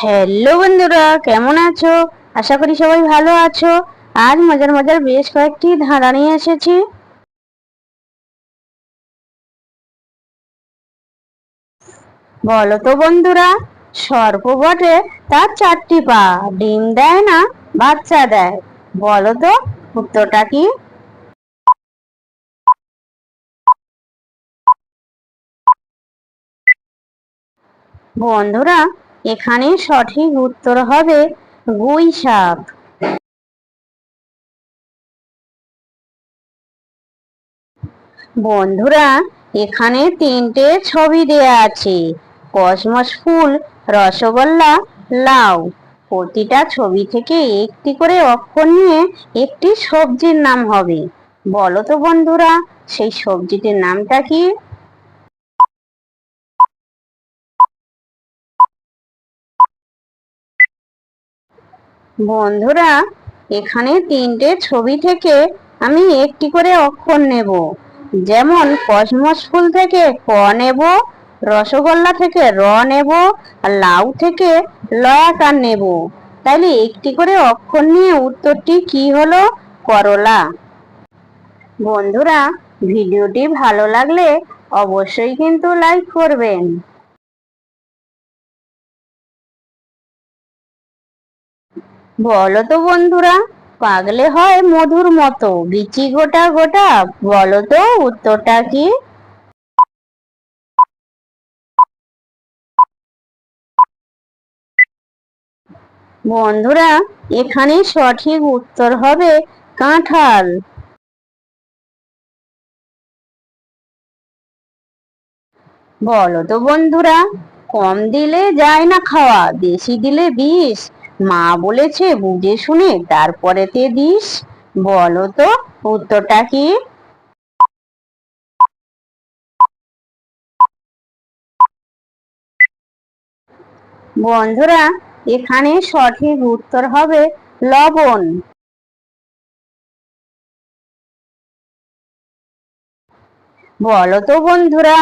Hello বন্ধুরা, কেমন আছো? আশা করি সবাই ভালো আছো। আজ মজার মজার বেশ কয়েকটি ধারা নিয়ে এসেছি। বলো তো বন্ধুরা সর্প বটে তার চারটি পা, ডিম দেয় না, বাচ্চা দেয়। বলো তো উত্তরটা কি? বন্ধুরা এখানে সঠিক উত্তর হবে গুই সাপ। বন্ধুরা, এখানে তিনটে ছবি দেয়া আছে। কসমস ফুল, রসগোল্লা, লাউ। প্রতিটা ছবি থেকে একটি করে অক্ষর নিয়ে একটি সবজির নাম হবে। বলো তো বন্ধুরা, সেই সবজিটির নামটা কি? বন্ধুরা, এখানে তিনটে ছবি থেকে আমি একটি করে অক্ষর নেব। যেমন কসমস ফুল থেকে ক নেব, রসগোল্লা থেকে র নেব, আর লাউ থেকে লয়াকার নেব। তাইলে একটি করে অক্ষর নিয়ে উত্তরটি কি হলো? করলা। বন্ধুরা, ভিডিওটি ভালো লাগলে অবশ্যই কিন্তু লাইক করবেন। বলো তো বন্ধুরা, পাগলে হয় মধুর মতো। বিচি গোটা গোটা বলো তো উত্তরটা কি? বন্ধুরা, এখানে সঠিক উত্তর হবে কাঁঠাল। বলো তো বন্ধুরা, কম দিলে যায় না খাওয়া, বেশি দিলে বিষ। মা বলেছে, বুঝে শুনে তারপরেতে দিস। বলো তো, উত্তরটা কি? বন্ধুরা, এখানে সঠিক উত্তর হবে লবণ। বলো তো বন্ধুরা,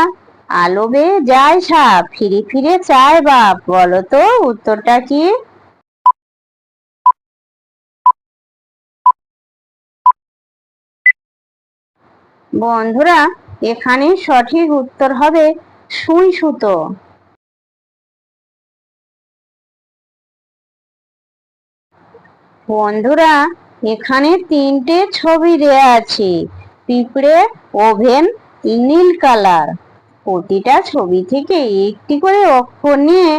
আলো বেয়ে যায় সাপ, ফিরে ফিরে চায় বাপ। বলো তো, উত্তরটা কি? বন্ধুরা এখানে সঠিক উত্তর হবে সুই সুতো। বন্ধুরা, এখানে তিনটে ছবি দেয়া আছে। পিঁপড়ে, ওভেন, নীল কালার। প্রতিটা ছবি থেকে একটি করে অক্ষর নিয়ে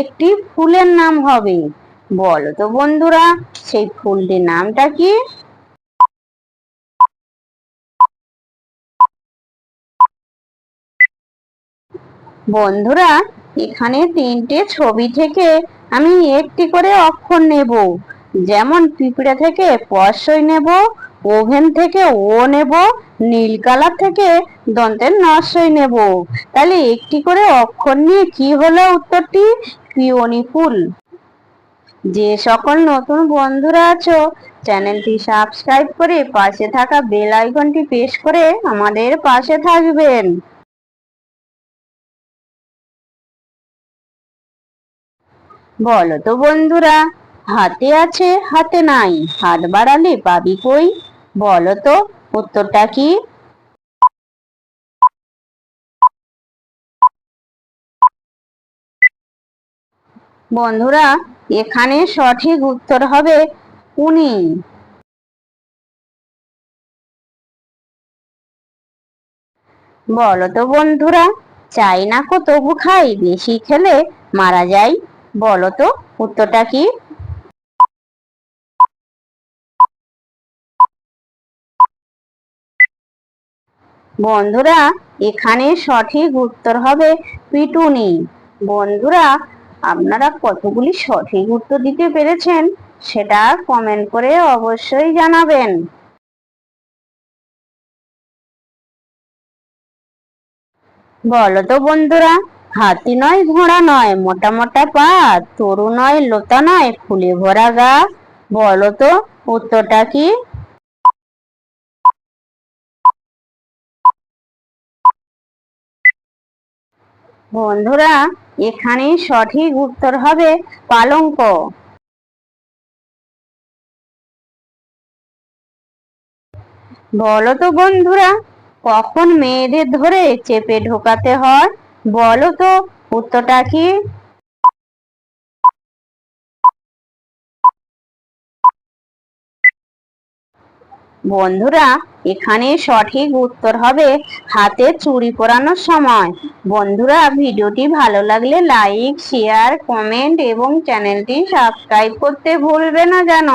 একটি ফুলের নাম হবে। বলো তো বন্ধুরা, সেই ফুলটির নামটা কি? বন্ধুরা, এখানে তিনটে ছবি থেকে আমি একটি করে অক্ষর নেব। যেমন পিঁপড়ে থেকে পশই নেব, ওভেন থেকে ও নেব নীল কালার থেকে দন্তের নশই নেব। তাহলে একটি করে অক্ষর নিয়ে কি হলো উত্তরটি? পিওনি ফুল। যে সকল নতুন বন্ধুরা আছো, চ্যানেলটি সাবস্ক্রাইব করে পাশে থাকা বেল আইকনটি প্রেস করে আমাদের পাশে থাকবেন। বলো তো বন্ধুরা, হাতে আছে, হাতে নাই, হাত বাড়ালে পাবি কই? বলো তো, উত্তরটা কি? বন্ধুরা, এখানে সঠিক উত্তর হবে উনি। বলো তো বন্ধুরা, চাই না কো তবু খাই, বেশি খেলে মারা যায়। বলো তো, উত্তরটা কি? বন্ধুরা, এখানে সঠিক উত্তর হবে পিটুনি। বন্ধুরা, আপনারা কতগুলি সঠিক উত্তর দিতে পেরেছেন সেটা কমেন্ট করে অবশ্যই জানাবেন। বলো তো বন্ধুরা হাতি নয়, ঘোড়া নয় মোটা মোটা পা। তরু নয়, লতা নয়, ফুলে ভরা গা। বলো তো, উত্তরটা কি? বন্ধুরা এখানে সঠিক উত্তর হবে পালঙ্ক। বলো তো বন্ধুরা, কখন মেয়েদের ধরে চেপে ঢোকাতে হয়? বলো তো, উত্তরটা কি? বন্ধুরা, এখানে সঠিক উত্তর হবে হাতে চুরি পরানোর সময়। বন্ধুরা, ভিডিওটি ভালো লাগলে লাইক শেয়ার কমেন্ট এবং চ্যানেলটি সাবস্ক্রাইব করতে ভুলবে না যেন